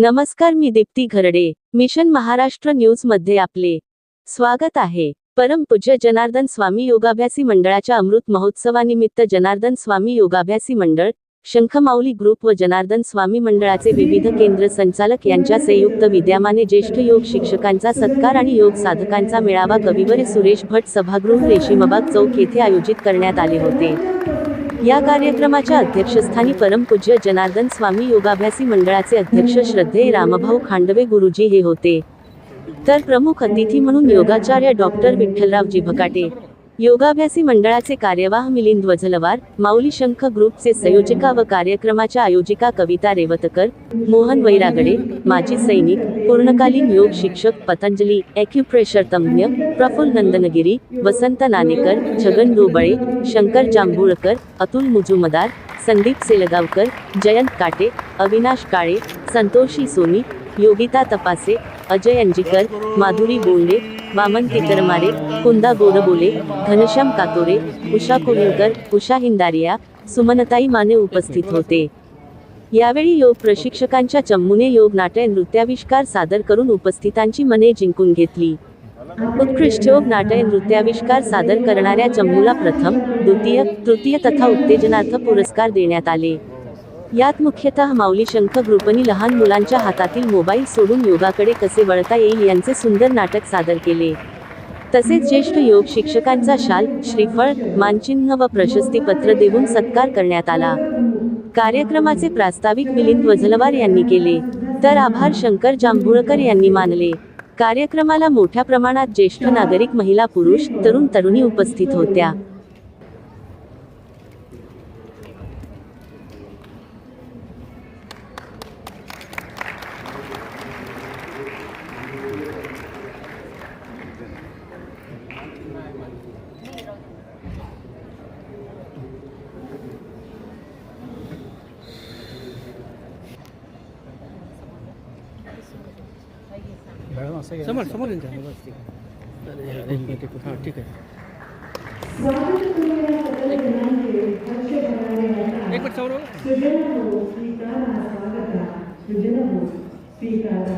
नमस्कार मी दीप्ती घरडे. मिशन महाराष्ट्र न्यूजमध्ये आपले स्वागत आहे. परमपूज्य जनार्दन स्वामी योगाभ्यासी मंडळाच्या अमृत महोत्सवानिमित्त जनार्दन स्वामी योगाभ्यासी मंडळ शंखमाऊली ग्रुप व जनार्दन स्वामी मंडळाचे विविध केंद्र संचालक यांच्या संयुक्त विद्यमाने ज्येष्ठ योग शिक्षकांचा सत्कार आणि योग साधकांचा मेळावा कविवर सुरेश भट सभागृह रेशीमबाग चौक येथे आयोजित करण्यात आले होते. या कार्यक्रमाच्या अध्यक्षस्थानी परमपूज्य जनार्दन स्वामी योगाभ्यासी मंडळाचे अध्यक्ष श्रद्धेय रामभाऊ खांडवे गुरुजी हे होते. तर प्रमुख अतिथी म्हणून योगाचार्य डॉक्टर विठ्ठलरावजी भकाटे योगाभ्यासी मंडळाचे कार्यवाह मिलिंद वझलवार माऊली शंख ग्रुपचे संयोजिका व कार्यक्रमाच्या आयोजिका कविता रेवतकर मोहन वैरागडे माजी सैनिक पूर्णकालीन योग शिक्षक पतंजली ॲक्युप्रेशर तज्ञ प्रफुल्ल नंदनगिरी वसंत नानेकर छगन डोबळे शंकर जांभूळकर अतुल मुजुमदार संदीप सेलगावकर जयंत काटे अविनाश काळे संतोषी सोनी योगिता तपासे अजय अंजिकर माधुरी बोंडे वामन केतरमारे कुंदा गोरबोले घनश्याम कातोरे उषा कुरुलकर उषा हिंदारिया सुमनताई माने उपस्थित होते. यावेळी योग प्रशिक्षकांच्या चम्मुने योग नाट्य नृत्याविष्कार सादर करून उपस्थितांची मने जिंकून घेतली. उत्कृष्ट योग नाट्य नृत्याविष्कार सादर करणाऱ्या चम्मूला प्रथम द्वितीय तृतीय तथा उत्तेजनार्थ पुरस्कार देण्यात आले. यात मुख्यतः माऊली शंख ग्रुपनी लहान मुलांच्या हातातील मोबाईल सोडून योगाकडे कसे वळता येईल यांचे सुंदर नाटक सादर केले. तसेच ज्येष्ठ योग शिक्षकांचा शाल श्रीफळ मानचिन्ह व प्रशस्तीपत्र देऊन सत्कार करण्यात आला. कार्यक्रमाचे प्रास्ताविक मिलिंद वझलवार यांनी केले. तर आभार शंकर जांभूळकर यांनी मानले. कार्यक्रमाला मोठ्या प्रमाणात ज्येष्ठ नागरिक महिला पुरुष तरुण तरुणी उपस्थित होत्या. स्वीकारा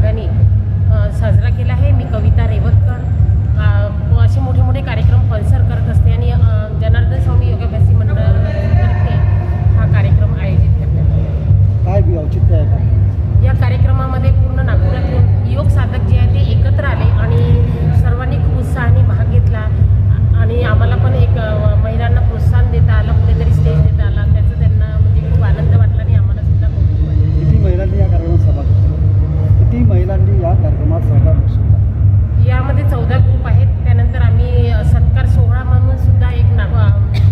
अ, साजरा केला आहे. मी कविता रेवतकर. असे मोठे मोठे कार्यक्रम स्पॉन्सर करत असते आणि जनार्दन स्वामी योगाभ्यासी मंडळातर्फे हा कार्यक्रम आयोजित करण्यात आला. काय औचित्य आहे का? या कार्यक्रमामध्ये पूर्ण नागपुरातून योग साधक जे आहे ते एकत्र आले आणि सर्वांनी खूप उत्साहाने भाग घेतला. आणि आम्हाला पण एक किती या कार्यक्रमात सहभाग घेतला यामध्ये चौदा ग्रुप आहेत. त्यानंतर आम्ही सत्कार सोहळा म्हणून सुद्धा एक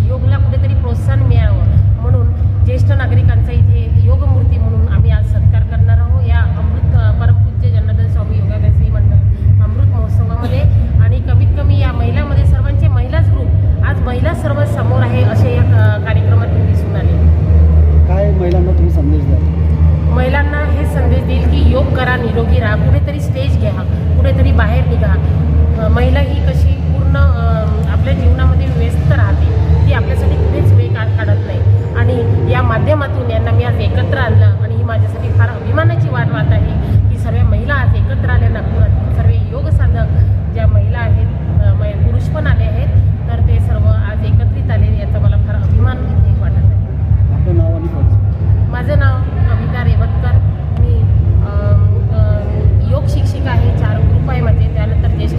योगला कुठेतरी प्रोत्साहन एकत्र आणलं आणि ही माझ्यासाठी फार अभिमानाची वाट वाट आहे. की सर्व महिला आज एकत्र आल्या नागपुरात सर्व योग साधक ज्या महिला आहेत पुरुष पण आले आहेत तर ते सर्व आज एकत्रित आले याचा मला फार अभिमान इथे वाटत आहे. माझं नाव कविता रेवतकर. मी योग शिक्षिका आहे चार ग्रुप आहे माझे त्यानंतर ज्येष्ठ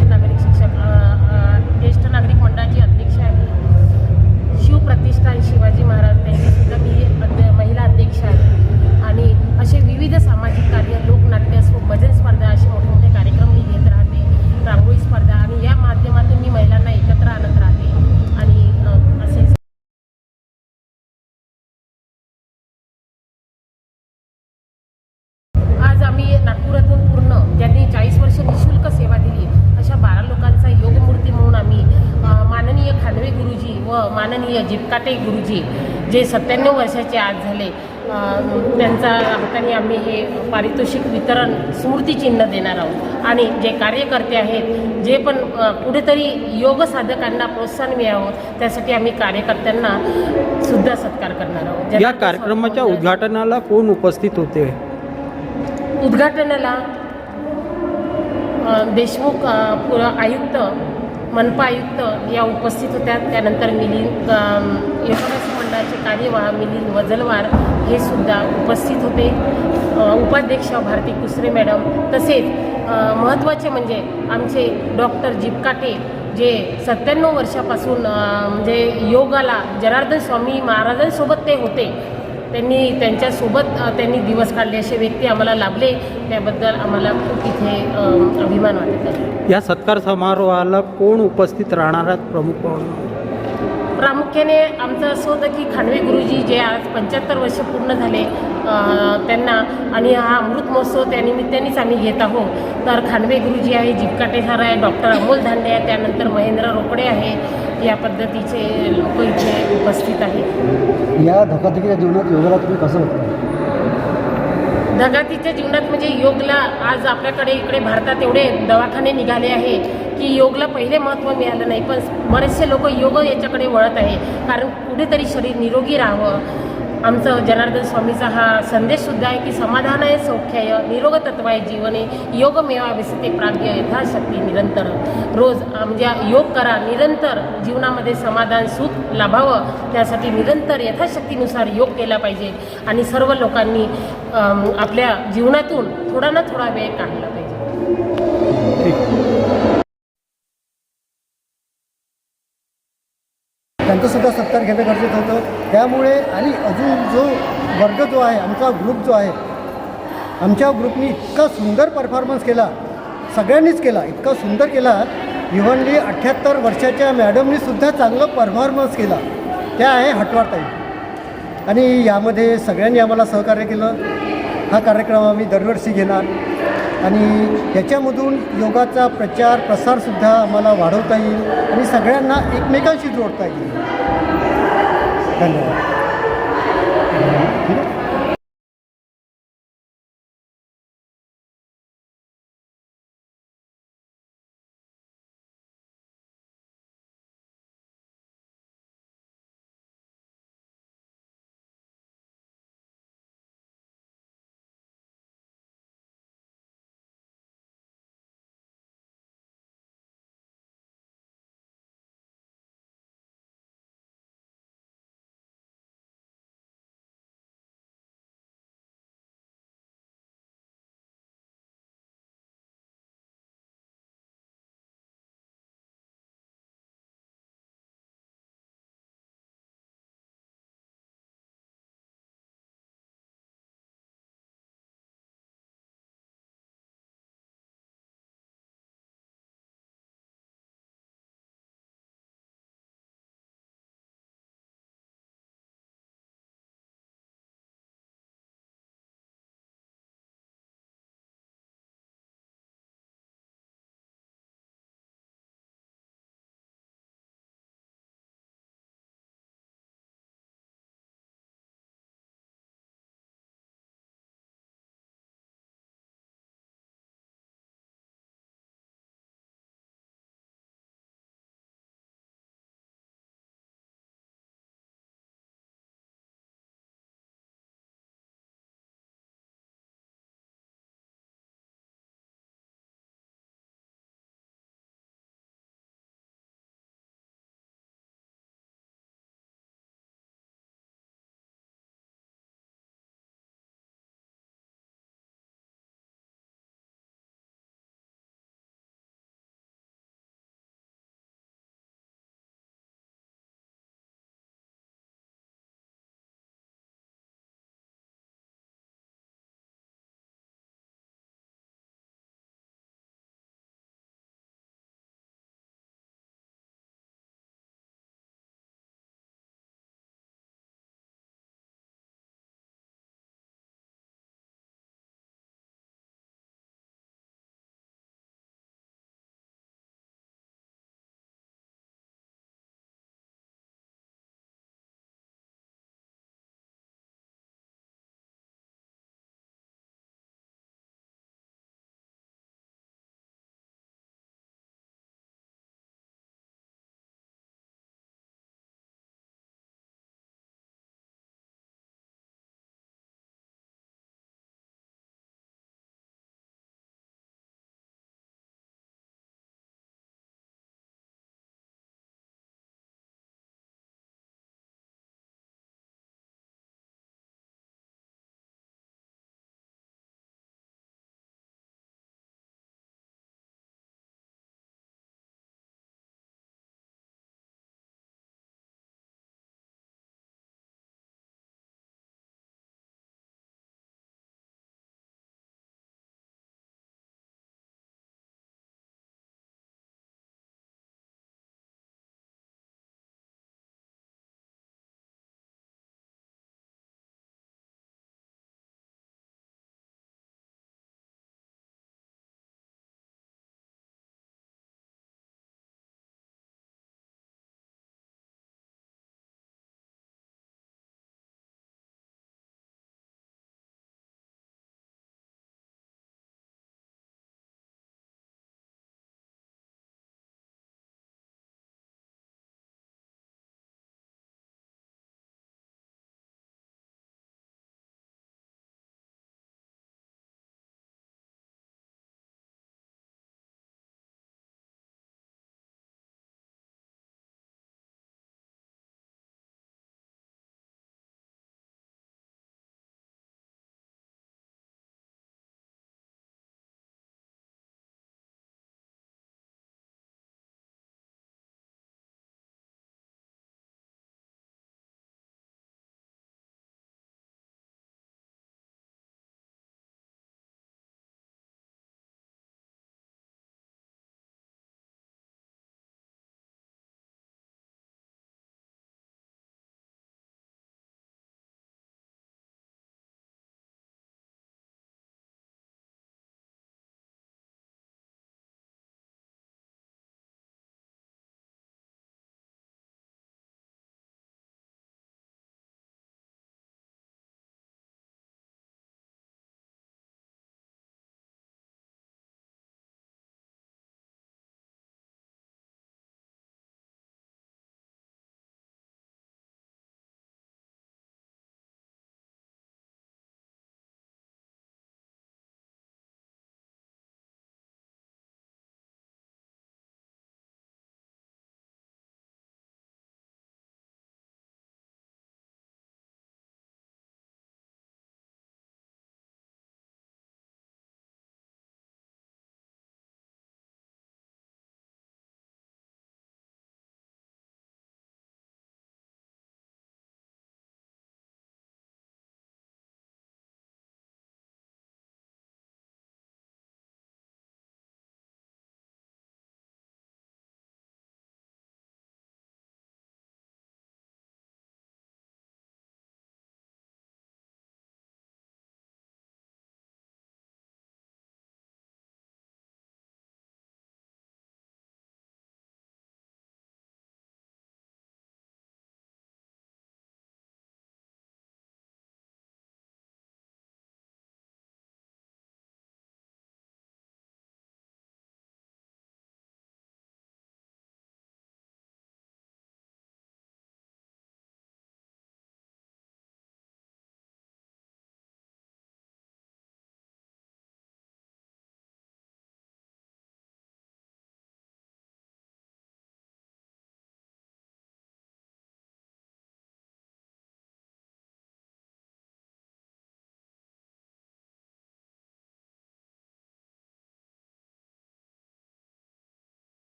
जिपकाटे गुरुजी जे सत्त्याण्णव वर्षाचे आज झाले अ, त्यांच्या हाताने आम्ही हे पारितोषिक वितरण स्मृतिचिन्ह देणार आहोत. आणि जे कार्यकर्ते आहेत जे पण कुठेतरी योग साधकांना प्रोत्साहन मिळावं त्यासाठी आम्ही कार्यकर्त्यांना सुद्धा सत्कार करणार आहोत. या कार्यक्रमाच्या उद्घाटनाला कोण उपस्थित होते? उद्घाटनाला देशमुख आयुक्त मनपा आयुक्त या उपस्थित होत्या. त्यानंतर मिलिंद योगाभ्यास मंडळाचे कार्यवाह मिलिंद वजलवार हे सुद्धा उपस्थित होते. उपाध्यक्ष भारती कुसरे मॅडम तसेच महत्त्वाचे म्हणजे आमचे डॉक्टर जिपकाटे जे सत्त्याण्णव वर्षापासून म्हणजे योगाला जनार्दन स्वामी महाराजांसोबत ते होते. त्यांनी त्यांच्यासोबत त्यांनी दिवस काढले असे व्यक्ती आम्हाला लाभले. त्याबद्दल आम्हाला खूप इथे अभिमान वाटत आहे. या सत्कार समारोहाला कोण उपस्थित राहणार आहेत? प्रमुख पाहुणे. प्रामुख्याने आमचं असं होतं की खांडवे गुरुजी जे आज पंच्याहत्तर वर्ष पूर्ण झाले त्यांना आणि हा अमृत महोत्सव त्यानिमित्तानेच आम्ही घेत आहोत. तर खांडवे गुरुजी आहे जिपकाटे सर आहे डॉक्टर अमोल धांडे आहे त्यानंतर महेंद्र रोकडे आहे या पद्धतीचे लोक इथे उपस्थित आहेत. या धकाधकीच्या जीवनात योगाला तुम्ही कसं होतं धगातीच्या जीवनात म्हणजे योगला आज आपल्याकडे इकडे भारतात एवढे दवाखाने निघाले आहे की योगला पहिले महत्त्व मिळालं नाही पण बरेचसे लोक योग याच्याकडे वळत आहे. कारण कुठेतरी शरीर निरोगी राहावं. आमचं जनार्दन स्वामीचा हा संदेशसुद्धा आहे की समाधान आहे सौख्याय निरोग तत्व आहे जीवने. योग मेवा विसते प्राग्य यथाशक्ती निरंतर. रोज म्हणजे योग करा निरंतर जीवनामध्ये समाधान सुख लाभावं. त्यासाठी निरंतर यथाशक्तीनुसार योग केला पाहिजे. आणि सर्व लोकांनी आपल्या जीवनातून थोडा ना थोडा वेळ काढला पाहिजे. त्यांचा सत्कार घेणं गरजेचं होतं. त्यामुळे आणि अजून जो वर्ग जो आहे आमचा ग्रुप जो आहे आमच्या ग्रुपनी इतका सुंदर परफॉर्मन्स केला. सगळ्यांनीच केला इतका सुंदर केला. इव्हनली अठ्ठ्याहत्तर वर्षाच्या मॅडमनीसुद्धा चांगलं परफॉर्मन्स केला. त्या आहे हटवाताई आणि यामध्ये सगळ्यांनी आम्हाला सहकार्य केलं. हा कार्यक्रम आम्ही दरवर्षी घेणार. आणि याच्यामधून योगाचा प्रचार प्रसारसुद्धा आम्हाला वाढवता येईल आणि सगळ्यांना एकमेकांशी जोडता येईल. धन्यवाद.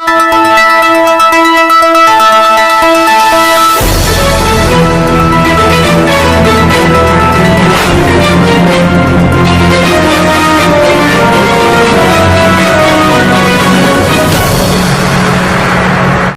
ठीक आहे आहे